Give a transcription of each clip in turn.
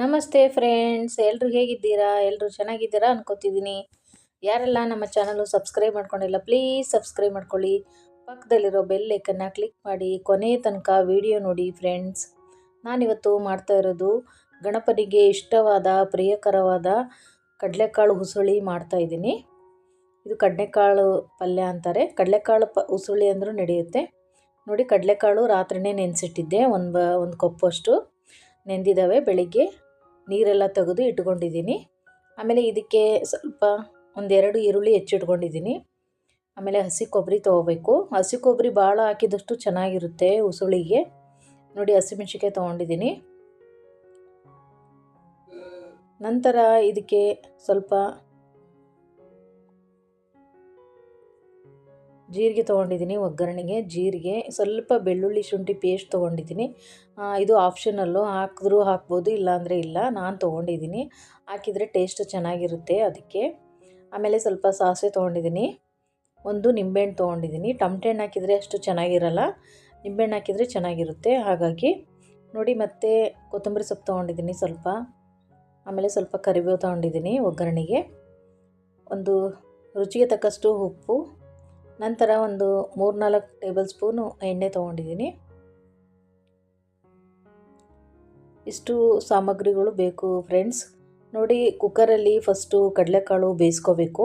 ನಮಸ್ತೆ ಫ್ರೆಂಡ್ಸ್ ಎಲ್ಲರೂ ಹೇಗಿದ್ದೀರಾ? ಎಲ್ಲರೂ ಚೆನ್ನಾಗಿದ್ದೀರಾ ಅನ್ಕೋತಿದ್ದೀನಿ. ಯಾರೆಲ್ಲ ನಮ್ಮ ಚಾನಲು ಸಬ್ಸ್ಕ್ರೈಬ್ ಮಾಡ್ಕೊಂಡಿಲ್ಲ ಪ್ಲೀಸ್ ಸಬ್ಸ್ಕ್ರೈಬ್ ಮಾಡ್ಕೊಳ್ಳಿ. ಪಕ್ಕದಲ್ಲಿರೋ ಬೆಲ್ ಐಕನ್ನ ಕ್ಲಿಕ್ ಮಾಡಿ, ಕೊನೆ ತನಕ ವಿಡಿಯೋ ನೋಡಿ ಫ್ರೆಂಡ್ಸ್ ನಾನಿವತ್ತು ಮಾಡ್ತಾ ಇರೋದು ಗಣಪನಿಗೆ ಇಷ್ಟವಾದ, ಪ್ರಿಯಕರವಾದ ಕಡಲೆಕಾಳು ಹುಸುಳಿ ಮಾಡ್ತಾ ಇದ್ದೀನಿ. ಇದು ಕಡಲೆಕಾಳು ಪಲ್ಯ ಅಂತಾರೆ. ಕಡಲೆಕಾಳು ಪ, ಹುಸುಳಿ ಅಂದರೂ ನಡೆಯುತ್ತೆ. ನೋಡಿ ಕಡಲೆಕಾಳು ರಾತ್ರಿನೇ ನೆನೆಸಿಟ್ಟಿದ್ದೆ, ಒಂದು ಬ, ಒಂದು ಕಪ್ಪಷ್ಟು ನೆಂದಿದ್ದಾವೆ ಬೆಳಿಗ್ಗೆ. ನೀರೆಲ್ಲ ತೆಗೆದು ಇಟ್ಕೊಂಡಿದ್ದೀನಿ. ಆಮೇಲೆ ಇದಕ್ಕೆ ಸ್ವಲ್ಪ ಒಂದೆರಡು ಈರುಳ್ಳಿ ಹೆಚ್ಚಿಟ್ಕೊಂಡಿದ್ದೀನಿ. ಆಮೇಲೆ ಹಸಿ ಕೊಬ್ಬರಿ ತೊಗೋಬೇಕು. ಹಸಿ ಕೊಬ್ಬರಿ ಭಾಳ ಹಾಕಿದಷ್ಟು ಚೆನ್ನಾಗಿರುತ್ತೆ ಉಸುಳಿಗೆ. ನೋಡಿ ಹಸಿಮೆಣ್ಸಿಕಾಯಿ ತೊಗೊಂಡಿದ್ದೀನಿ. ನಂತರ ಇದಕ್ಕೆ ಸ್ವಲ್ಪ ಜೀರಿಗೆ ತೊಗೊಂಡಿದ್ದೀನಿ, ಒಗ್ಗರಣೆಗೆ, ಜೀರಿಗೆ, ಸ್ವಲ್ಪ ಬೆಳ್ಳುಳ್ಳಿ ಶುಂಠಿ ಪೇಸ್ಟ್ ತೊಗೊಂಡಿದ್ದೀನಿ. ಇದು ಆಪ್ಷನಲ್ಲು ಹಾಕಿದ್ರೂ ಹಾಕ್ಬೋದು, ಇಲ್ಲಾಂದರೆ ಇಲ್ಲ, ನಾನು ತೊಗೊಂಡಿದ್ದೀನಿ. ಹಾಕಿದರೆ ಟೇಸ್ಟ್ ಚೆನ್ನಾಗಿರುತ್ತೆ ಅದಕ್ಕೆ. ಆಮೇಲೆ ಸ್ವಲ್ಪ ಸಾಸಿವೆ ತೊಗೊಂಡಿದ್ದೀನಿ, ಒಂದು ನಿಂಬೆಹಣ್ಣು ತೊಗೊಂಡಿದ್ದೀನಿ. ಟಮಟೆ ಹಣ್ಣು ಹಾಕಿದರೆ ಅಷ್ಟು ಚೆನ್ನಾಗಿರಲ್ಲ, ನಿಂಬೆಹಣ್ಣು ಹಾಕಿದರೆ ಚೆನ್ನಾಗಿರುತ್ತೆ. ಹಾಗಾಗಿ ನೋಡಿ, ಮತ್ತೆ ಕೊತ್ತಂಬರಿ ಸೊಪ್ಪು ತೊಗೊಂಡಿದ್ದೀನಿ ಸ್ವಲ್ಪ. ಆಮೇಲೆ ಸ್ವಲ್ಪ ಕರಿಬೇವು ತೊಗೊಂಡಿದ್ದೀನಿ ಒಗ್ಗರಣೆಗೆ. ಒಂದು ರುಚಿಗೆ ತಕ್ಕಷ್ಟು ಉಪ್ಪು. ನಂತರ ಒಂದು ಮೂರು ನಾಲ್ಕು ಟೇಬಲ್ ಸ್ಪೂನು ಎಣ್ಣೆ ತೊಗೊಂಡಿದ್ದೀನಿ. ಇಷ್ಟು ಸಾಮಗ್ರಿಗಳು ಬೇಕು ಫ್ರೆಂಡ್ಸ್. ನೋಡಿ, ಕುಕ್ಕರಲ್ಲಿ ಫಸ್ಟು ಕಡಲೆಕಾಳು ಬೇಯಿಸ್ಕೋಬೇಕು.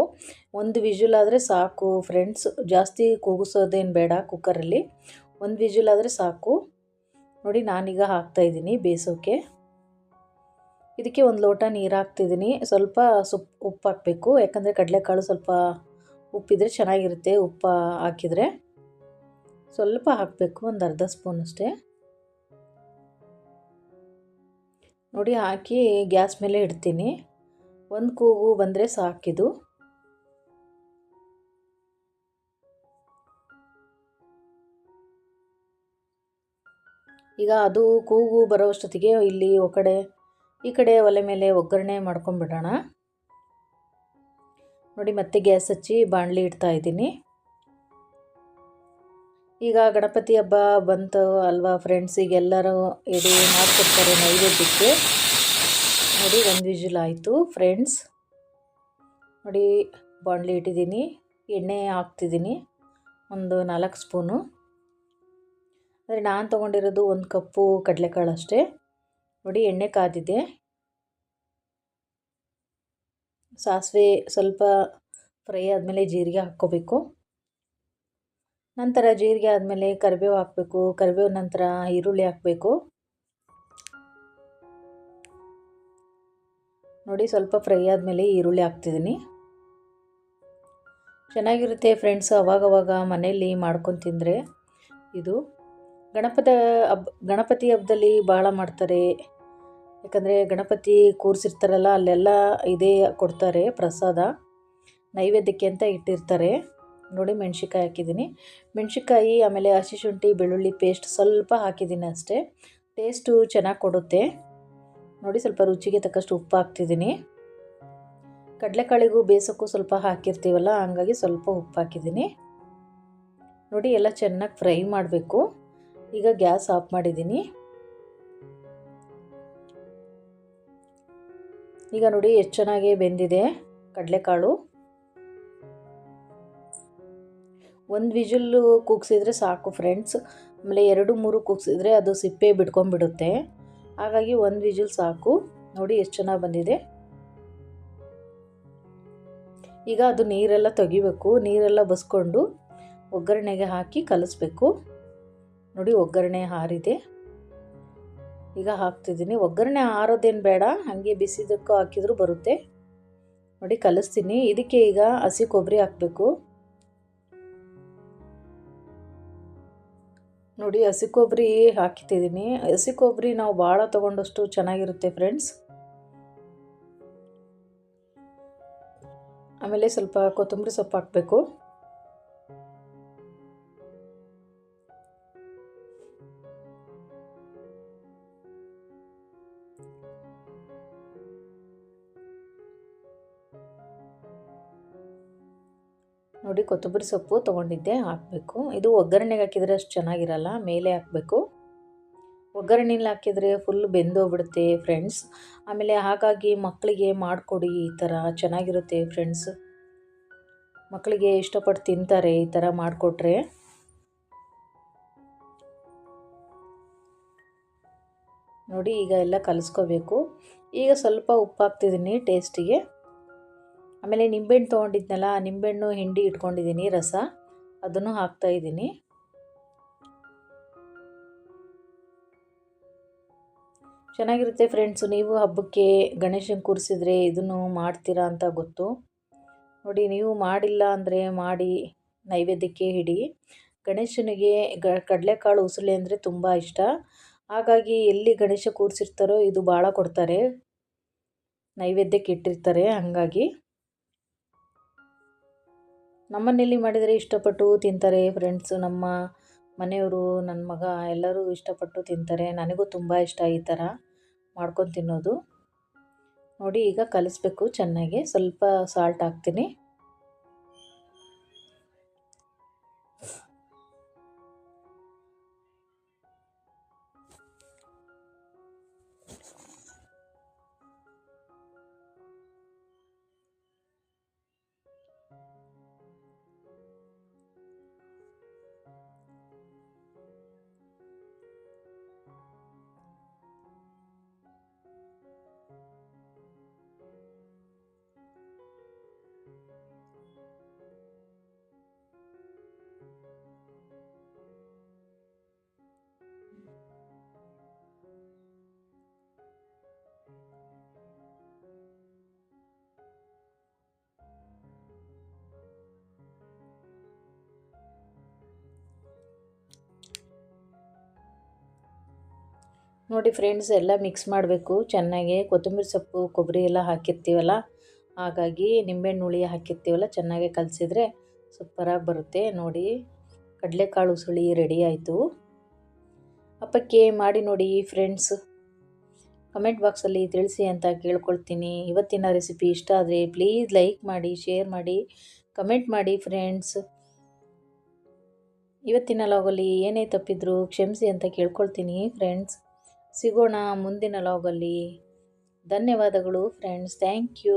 ಒಂದು ವಿಜುಲ್ ಆದರೆ ಸಾಕು ಫ್ರೆಂಡ್ಸ್. ಜಾಸ್ತಿ ಕೂಗಿಸೋದೇನು ಬೇಡ ಕುಕ್ಕರಲ್ಲಿ. ಒಂದು ವಿಜುಲ್ ಆದರೆ ಸಾಕು. ನೋಡಿ, ನಾನೀಗ ಹಾಕ್ತಾಯಿದ್ದೀನಿ ಬೇಯಿಸೋಕ್ಕೆ ಇದಕ್ಕೆ ಒಂದು ಲೋಟ ನೀರು ಹಾಕ್ತಿದ್ದೀನಿ. ಸ್ವಲ್ಪ ಸುಪ್ ಉಪ್ಪು ಹಾಕಬೇಕು. ಯಾಕಂದರೆ ಕಡಲೆಕಾಳು ಸ್ವಲ್ಪ ಉಪ್ಪಿದ್ರೆ ಚೆನ್ನಾಗಿರುತ್ತೆ, ಉಪ್ಪು ಹಾಕಿದರೆ. ಸ್ವಲ್ಪ ಹಾಕಬೇಕು, ಒಂದು ಅರ್ಧ ಸ್ಪೂನ್ ಅಷ್ಟೇ. ನೋಡಿ, ಹಾಕಿ ಗ್ಯಾಸ್ ಮೇಲೆ ಇಡ್ತೀನಿ. ಒಂದು ಕೂಗು ಬಂದರೆ ಸಾಕಿದು ಈಗ ಅದು ಕೂಗು ಬರೋಷ್ಟೊತ್ತಿಗೆ ಇಲ್ಲಿ ಒ ಕಡೆ ಈ ಕಡೆ ಒಲೆ ಮೇಲೆ ಒಗ್ಗರಣೆ ಮಾಡ್ಕೊಂಬಿಡೋಣ ನೋಡಿ, ಮತ್ತೆ ಗ್ಯಾಸ್ ಹಚ್ಚಿ ಬಾಣಲಿ ಇಡ್ತಾ ಇದ್ದೀನಿ. ಈಗ ಗಣಪತಿ ಹಬ್ಬ ಬಂತು ಅಲ್ವಾ ಫ್ರೆಂಡ್ಸ್ ಈಗ ಎಲ್ಲರೂ ಇದು ಮಾಡ್ಕೊಡ್ತಾರೆ ನೈವೇದ್ಯಕ್ಕೆ. ನೋಡಿ, ಒಂದು ವಿಜುಲ್ ಆಯಿತು ಫ್ರೆಂಡ್ಸ್ ನೋಡಿ, ಬಾಣಲಿ ಇಟ್ಟಿದ್ದೀನಿ. ಎಣ್ಣೆ ಹಾಕ್ತಿದ್ದೀನಿ. ಒಂದು ನಾಲ್ಕು ಸ್ಪೂನು. ಅಂದರೆ ನಾನು ತೊಗೊಂಡಿರೋದು ಒಂದು ಕಪ್ಪು ಕಡಲೆಕಾಳು ಅಷ್ಟೇ. ನೋಡಿ, ಎಣ್ಣೆ ಕಾದಿದೆ. ಸಾಸಿವೆ ಸ್ವಲ್ಪ ಫ್ರೈ ಆದಮೇಲೆ ಜೀರಿಗೆ ಹಾಕ್ಕೋಬೇಕು. ನಂತರ ಜೀರಿಗೆ ಆದಮೇಲೆ ಕರಿಬೇವು ಹಾಕಬೇಕು. ಕರಿಬೇವು ನಂತರ ಈರುಳ್ಳಿ ಹಾಕಬೇಕು. ನೋಡಿ ಸ್ವಲ್ಪ ಫ್ರೈ ಆದಮೇಲೆ ಈರುಳ್ಳಿ ಹಾಕ್ತಿದ್ದೀನಿ. ಚೆನ್ನಾಗಿರುತ್ತೆ ಫ್ರೆಂಡ್ಸ್ ಅವಾಗವಾಗ ಮನೆಯಲ್ಲಿ ಮಾಡ್ಕೊಂಡು ತಿಂದರೆ. ಇದು ಗಣಪತ ಹಬ್ಬ ಗಣಪತಿ ಹಬ್ಬದಲ್ಲಿ ಭಾಳ ಮಾಡ್ತಾರೆ. ಯಾಕಂದರೆ ಗಣಪತಿ ಕೂರಿಸಿರ್ತಾರಲ್ಲ ಅಲ್ಲೆಲ್ಲ ಇದೇ ಕೊಡ್ತಾರೆ ಪ್ರಸಾದ. ನೈವೇದ್ಯಕ್ಕೆ ಅಂತ ಇಟ್ಟಿರ್ತಾರೆ. ನೋಡಿ ಮೆಣ್ಸಿನ್ಕಾಯಿ ಹಾಕಿದ್ದೀನಿ. ಮೆಣಸಿಕಾಯಿ ಆಮೇಲೆ ಹಸಿ ಶುಂಠಿ, ಬೆಳ್ಳುಳ್ಳಿ ಪೇಸ್ಟ್ ಸ್ವಲ್ಪ ಹಾಕಿದ್ದೀನಿ ಅಷ್ಟೇ. ಟೇಸ್ಟು ಚೆನ್ನಾಗಿ ಕೊಡುತ್ತೆ. ನೋಡಿ ಸ್ವಲ್ಪ ರುಚಿಗೆ ತಕ್ಕಷ್ಟು ಉಪ್ಪು ಹಾಕ್ತಿದ್ದೀನಿ. ಕಡಲೆಕಾಳಿಗೂ ಬೇಸಕ್ಕೂ ಸ್ವಲ್ಪ ಹಾಕಿರ್ತೀವಲ್ಲ, ಹಂಗಾಗಿ ಸ್ವಲ್ಪ ಉಪ್ಪು ಹಾಕಿದ್ದೀನಿ. ನೋಡಿ ಎಲ್ಲ ಚೆನ್ನಾಗಿ ಫ್ರೈ ಮಾಡಬೇಕು. ಈಗ ಗ್ಯಾಸ್ ಆಫ್ ಮಾಡಿದ್ದೀನಿ. ಈಗ ನೋಡಿ ಎಷ್ಟು ಚೆನ್ನಾಗಿ ಬೆಂದಿದೆ ಕಡಲೆಕಾಳು. ಒಂದು ವಿಜಲ್ಲು ಕೂಗ್ಸಿದ್ರೆ ಸಾಕು ಫ್ರೆಂಡ್ಸ್. ಆಮೇಲೆ ಎರಡು, ಮೂರು ಕೂಗ್ಸಿದ್ರೆ ಅದು ಸಿಪ್ಪೆ ಬಿಡ್ಕೊಂಡ್ಬಿಡುತ್ತೆ ಹಾಗಾಗಿ ಒಂದು ವಿಜಲ್ ಸಾಕು. ನೋಡಿ ಎಷ್ಟು ಚೆನ್ನಾಗಿ ಬಂದಿದೆ. ಈಗ ಅದು ನೀರೆಲ್ಲ ತೆಗಿಬೇಕು. ನೀರೆಲ್ಲ ಬಸ್ಕೊಂಡು ಒಗ್ಗರಣೆಗೆ ಹಾಕಿ ಕಲಿಸ್ಬೇಕು. ನೋಡಿ ಒಗ್ಗರಣೆ ಹಾರಿದೆ. ಈಗ ಹಾಕ್ತಿದ್ದೀನಿ. ಒಗ್ಗರಣೆ ಆರೋದೇನು ಬೇಡ. ಹಾಗೆ ಬಿಸಿದಕ್ಕೂ ಹಾಕಿದರೂ ಬರುತ್ತೆ. ನೋಡಿ, ಕಲಿಸ್ತೀನಿ. ಇದಕ್ಕೆ ಈಗ ಹಸಿ ಕೊಬ್ಬರಿ ಹಾಕಬೇಕು. ನೋಡಿ, ಹಸಿ ಕೊಬ್ಬರಿ ಹಾಕಿತಿದ್ದೀನಿ. ಹಸಿ ಕೊಬ್ಬರಿ ನಾವು ಭಾಳ ತೊಗೊಂಡಷ್ಟು ಚೆನ್ನಾಗಿರುತ್ತೆ ಫ್ರೆಂಡ್ಸ್. ಆಮೇಲೆ ಸ್ವಲ್ಪ ಕೊತ್ತಂಬರಿ ಸೊಪ್ಪು ಹಾಕಬೇಕು. ನೋಡಿ ಕೊತ್ತಂಬರಿ ಸೊಪ್ಪು ತೊಗೊಂಡಿದ್ದೆ, ಹಾಕಬೇಕು. ಇದು ಒಗ್ಗರಣೆಗೆ ಹಾಕಿದರೆ ಅಷ್ಟು ಚೆನ್ನಾಗಿರಲ್ಲ, ಮೇಲೆ ಹಾಕಬೇಕು. ಒಗ್ಗರಣೆಲಿ ಹಾಕಿದರೆ ಫುಲ್ ಬೆಂದೋಗ್ಬಿಡುತ್ತೆ ಫ್ರೆಂಡ್ಸ್ ಆಮೇಲೆ ಹಾಗಾಗಿ ಮಕ್ಕಳಿಗೆ ಮಾಡಿಕೊಡಿ, ಈ ಥರ ಚೆನ್ನಾಗಿರುತ್ತೆ ಫ್ರೆಂಡ್ಸ್ ಮಕ್ಕಳಿಗೆ ಇಷ್ಟಪಟ್ಟು ತಿಂತಾರೆ, ಈ ಥರ ಮಾಡಿಕೊಟ್ರೆ. ನೋಡಿ, ಈಗ ಎಲ್ಲ ಕಲಿಸ್ಕೋಬೇಕು. ಈಗ ಸ್ವಲ್ಪ ಉಪ್ಪು ಹಾಕ್ತಿದ್ದೀನಿ ಟೇಸ್ಟಿಗೆ ಆಮೇಲೆ ನಿಂಬೆಹಣ್ಣು ತೊಗೊಂಡಿದ್ನಲ್ಲ, ನಿಂಬೆಹಣ್ಣು, ಹಿಂಡಿ ಇಟ್ಕೊಂಡಿದ್ದೀನಿ ರಸ. ಅದನ್ನು ಹಾಕ್ತಾಯಿದ್ದೀನಿ ಚೆನ್ನಾಗಿರುತ್ತೆ ಫ್ರೆಂಡ್ಸು, ನೀವು ಹಬ್ಬಕ್ಕೆ ಗಣೇಶನ ಕೂರಿಸಿದ್ರೆ ಇದನ್ನು ಮಾಡ್ತೀರಾ ಅಂತ ಗೊತ್ತು. ನೋಡಿ, ನೀವು ಮಾಡಿಲ್ಲ ಅಂದರೆ ಮಾಡಿ, ನೈವೇದ್ಯಕ್ಕೆ ಹಿಡಿ ಗಣೇಶನಿಗೆ ಗ, ಕಡಲೆಕಾಳು ಉಸುಳಿ ಅಂದರೆ ತುಂಬ ಇಷ್ಟ. ಹಾಗಾಗಿ ಎಲ್ಲಿ ಗಣೇಶ ಕೂರಿಸಿರ್ತಾರೋ ಇದು ಭಾಳ ಕೊಡ್ತಾರೆ. ನೈವೇದ್ಯಕ್ಕೆ ಇಟ್ಟಿರ್ತಾರೆ, ಹಾಗಾಗಿ. ನಮ್ಮನೇಲಿ ಮಾಡಿದರೆ ಇಷ್ಟಪಟ್ಟು ತಿಂತಾರೆ ಫ್ರೆಂಡ್ಸು ನಮ್ಮ ಮನೆಯವರು ನನ್ನ ಮಗ, ಎಲ್ಲರೂ ಇಷ್ಟಪಟ್ಟು ತಿಂತಾರೆ. ನನಗೂ ತುಂಬ ಇಷ್ಟ ಈ ಥರ ಮಾಡ್ಕೊಂಡು ತಿನ್ನೋದು. ನೋಡಿ, ಈಗ ಕಲಿಸ್ಬೇಕು ಚೆನ್ನಾಗಿ. ಸ್ವಲ್ಪ ಸಾಲ್ಟ್ ಹಾಕ್ತೀನಿ. ನೋಡಿ ಫ್ರೆಂಡ್ಸ್ ಎಲ್ಲ ಮಿಕ್ಸ್ ಮಾಡಬೇಕು. ಚೆನ್ನಾಗಿ ಕೊತ್ತಂಬರಿ ಸೊಪ್ಪು, ಕೊಬ್ಬರಿ ಎಲ್ಲ ಹಾಕಿರ್ತೀವಲ್ಲ? ಹಾಗಾಗಿ ನಿಂಬೆಹಣ್ಣು ಹುಳಿ ಹಾಕಿರ್ತೀವಲ್ಲ, ಚೆನ್ನಾಗಿ ಕಲಸಿದ್ರೆ ಸೂಪರಾಗಿ ಬರುತ್ತೆ. ನೋಡಿ, ಕಡಲೆಕಾಳು ಸುಳಿ ರೆಡಿ ಆಯಿತು. ಅಪ್ಪಕ್ಕೆ ಮಾಡಿ ನೋಡಿ ಫ್ರೆಂಡ್ಸ್ ಕಮೆಂಟ್ ಬಾಕ್ಸಲ್ಲಿ ತಿಳಿಸಿ ಅಂತ ಕೇಳ್ಕೊಳ್ತೀನಿ. ಇವತ್ತಿನ ರೆಸಿಪಿ ಇಷ್ಟ ಆದರೆ ಪ್ಲೀಸ್ ಲೈಕ್ ಮಾಡಿ ಶೇರ್ ಮಾಡಿ ಕಮೆಂಟ್ ಮಾಡಿ ಫ್ರೆಂಡ್ಸ್ ಇವತ್ತಿನ ಲಾಗಲ್ಲಿ ಏನೇ ತಪ್ಪಿದ್ರು ಕ್ಷಮಿಸಿ ಅಂತ ಕೇಳ್ಕೊಳ್ತೀನಿ ಫ್ರೆಂಡ್ಸ್ ಸಿಗೋಣ ಮುಂದಿನ ಲಾಗಲ್ಲಿ ಧನ್ಯವಾದಗಳು ಫ್ರೆಂಡ್ಸ್ ಥ್ಯಾಂಕ್ ಯು